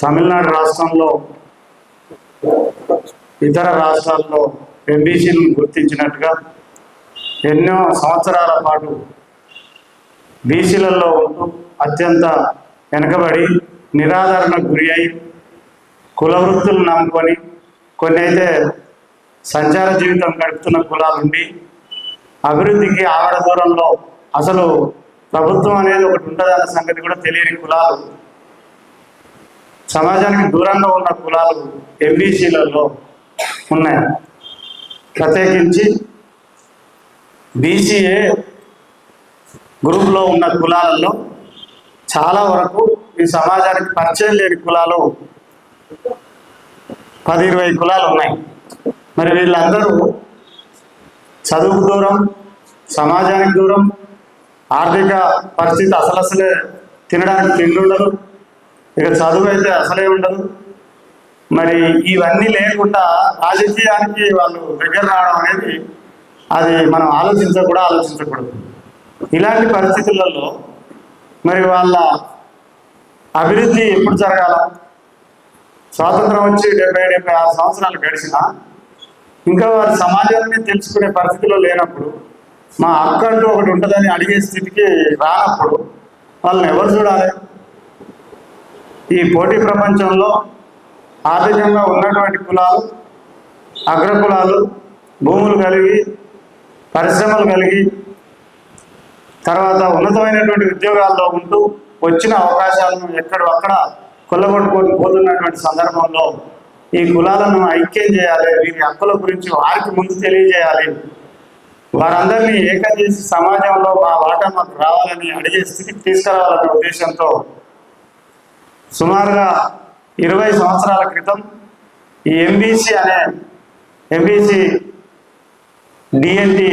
తమిళనాడు రాష్ట్రంలో ఇతర రాష్ట్రాల్లో ఎంబీసీలను గుర్తించినట్టుగా ఎన్నో సంవత్సరాల పాటు బీసీలలో ఉంటూ అత్యంత వెనుకబడి నిరాదరణకు గురి అయి కుల వృత్తులు నమ్ముకొని కొన్ని అయితే సంచార జీవితం గడుపుతున్న కులాలుండి అభివృద్ధికి ఆవిడ దూరంలో అసలు ప్రభుత్వం అనేది ఒకటి ఉంటుందన్న సంగతి కూడా తెలియని కులాలు. సమాజానికి దూరంగా ఉన్న కులాలు ఎంబీసీలలో ఉన్నాయి. ప్రత్యేకించి బీసీఏ గ్రూప్లో ఉన్న కులాలలో చాలా వరకు ఈ సమాజానికి పరిచయం లేని కులాలు పది ఇరవై కులాలు ఉన్నాయి. మరి వీళ్ళందరూ చదువుకు దూరం సమాజానికి దూరం ఆర్థిక పరిస్థితి అసలు అసలే తినడానికి తిండి ఉండదు. ఇక చదువు అయితే అసలే ఉండదు. మరి ఇవన్నీ లేకుండా రాజకీయానికి వాళ్ళు దగ్గర రావడం అనేది అది మనం ఆలోచించ కూడా ఆలోచించకూడదు. ఇలాంటి పరిస్థితులలో మరి వాళ్ళ అభివృద్ధి ఎప్పుడు జరగాల? స్వాతంత్రం వచ్చి డెబ్బై డెబ్బై ఆరు సంవత్సరాలు గడిచినా ఇంకా వారి సమాజాన్ని తెలుసుకునే పరిస్థితిలో లేనప్పుడు మా అక్క అంటూ ఒకటి ఉంటుందని అడిగే స్థితికి రానప్పుడు వాళ్ళని ఎవరు చూడాలి? ఈ పోటీ ప్రపంచంలో ఆర్థికంగా ఉన్నటువంటి కులాలు అగ్రకులాలు భూములు కలిగి పరిశ్రమలు కలిగి తర్వాత ఉన్నతమైనటువంటి ఉద్యోగాల్లో ఉంటూ వచ్చిన అవకాశాలను ఎక్కడ అక్కడ కొల్లగొట్టుకొని పోతున్నటువంటి సందర్భంలో ఈ కులాలను ఐక్యం చేయాలి వీరి హక్కుల గురించి వారికి ముందు తెలియజేయాలి. వారందరినీ ఏకం చేసి సమాజంలో మా వాటా మాకు రావాలని అడిగే స్థితికి తీసుకురావాలనే ఉద్దేశంతో సుమారుగా ఇరవై సంవత్సరాల క్రితం ఈ ఎంబీసీ అనే ఎంబీసీ డిఎన్టీ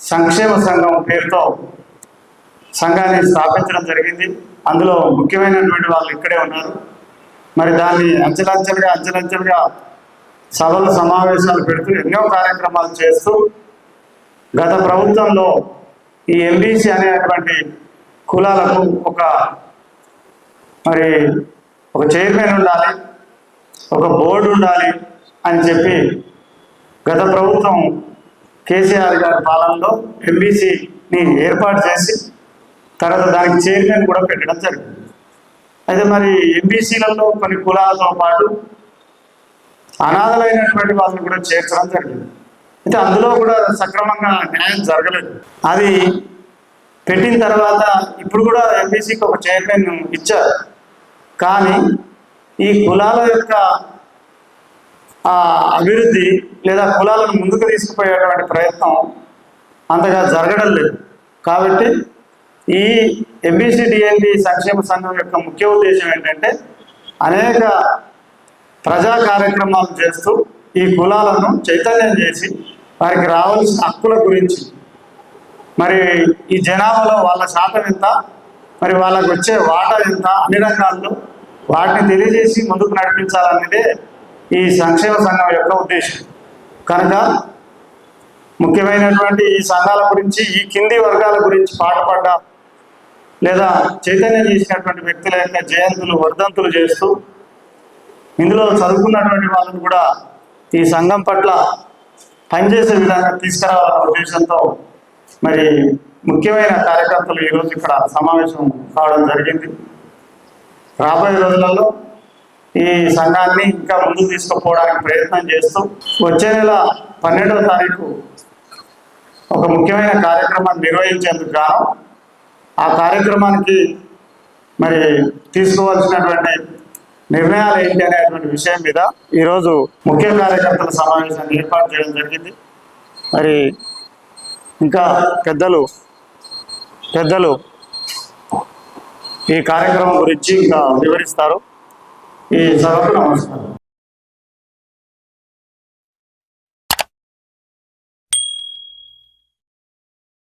సంక్షేమ సంఘం పేరుతో సంఘాన్ని స్థాపించడం జరిగింది. అందులో ముఖ్యమైనటువంటి వాళ్ళు ఇక్కడే ఉన్నారు. మరి దాన్ని అంచెలంచెలుగా అంచెలంచెలుగా సభలు సమావేశాలు పెడుతూ ఎన్నో కార్యక్రమాలు చేస్తూ గత ప్రభుత్వంలో ఈ ఎంబీసీ అనేటువంటి కులాలకు ఒక మరి ఒక చైర్మన్ ఉండాలి ఒక బోర్డు ఉండాలి అని చెప్పి గత ప్రభుత్వం కేసీఆర్ గారి పాలనలో ఎంబీసీని ఏర్పాటు చేసి తర్వాత దానికి చైర్మన్ కూడా పెట్టడం జరిగింది. అయితే మరి ఎంబీసీలలో కొన్ని కులాలతో పాటు అనాథలైనటువంటి వాళ్ళని కూడా చేర్చడం జరిగింది. అయితే అందులో కూడా సక్రమంగా న్యాయం జరగలేదు. అది పెట్టిన తర్వాత ఇప్పుడు కూడా ఎంబీసీకి ఒక చైర్మన్ ఇచ్చారు. కానీ ఈ కులాల యొక్క అభివృద్ధి లేదా కులాలను ముందుకు తీసుకుపోయేటువంటి ప్రయత్నం అంతగా జరగడం లేదు. కాబట్టి ఈ ఎంబీసీడిఎన్టీ సంక్షేమ సంఘం యొక్క ముఖ్య ఉద్దేశం ఏంటంటే అనేక ప్రజా కార్యక్రమాలు చేస్తూ ఈ కులాలను చైతన్యం చేసి వారికి రావాల్సిన హక్కుల గురించి మరి ఈ జనాభాలో వాళ్ళ శాతం ఎంత? మరి వాళ్ళకు వచ్చే వాటా ఎంత? అన్ని రంగాల్లో వాటిని తెలియజేసి ముందుకు నడిపించాలన్నదే ఈ సంక్షేమ సంఘం యొక్క ఉద్దేశం. కనుక ముఖ్యమైనటువంటి ఈ సంఘాల గురించి ఈ కింది వర్గాల గురించి పాటుపడ్డ లేదా చైతన్యం చేసినటువంటి వ్యక్తుల యొక్క జయంతులు వర్ధంతులు చేస్తూ ఇందులో చదువుకున్నటువంటి వాళ్ళని కూడా ఈ సంఘం పట్ల పనిచేసే విధంగా తీసుకురావాలన్న ఉద్దేశంతో మరి ముఖ్యమైన కార్యకర్తలు ఈరోజు ఇక్కడ సమావేశం కావడం జరిగింది. రాబోయే రోజులలో ఈ సంఘాన్ని ఇంకా ముందుకు తీసుకుపోవడానికి ప్రయత్నం చేస్తూ వచ్చే నెల పన్నెండవ తారీఖు ఒక ముఖ్యమైన కార్యక్రమాన్ని నిర్వహించేందుకు గాను ఆ కార్యక్రమానికి మరి తీసుకోవాల్సినటువంటి నిర్ణయాలు ఏంటి అనేటువంటి విషయం మీద ఈరోజు ముఖ్య కార్యకర్తల సమావేశాన్ని ఏర్పాటు చేయడం జరిగింది. మరి ఇంకా పెద్దలు పెద్దలు ఈ కార్యక్రమం గురించి ఇంకా వివరిస్తారు. ఈ సభకు నమస్కారం.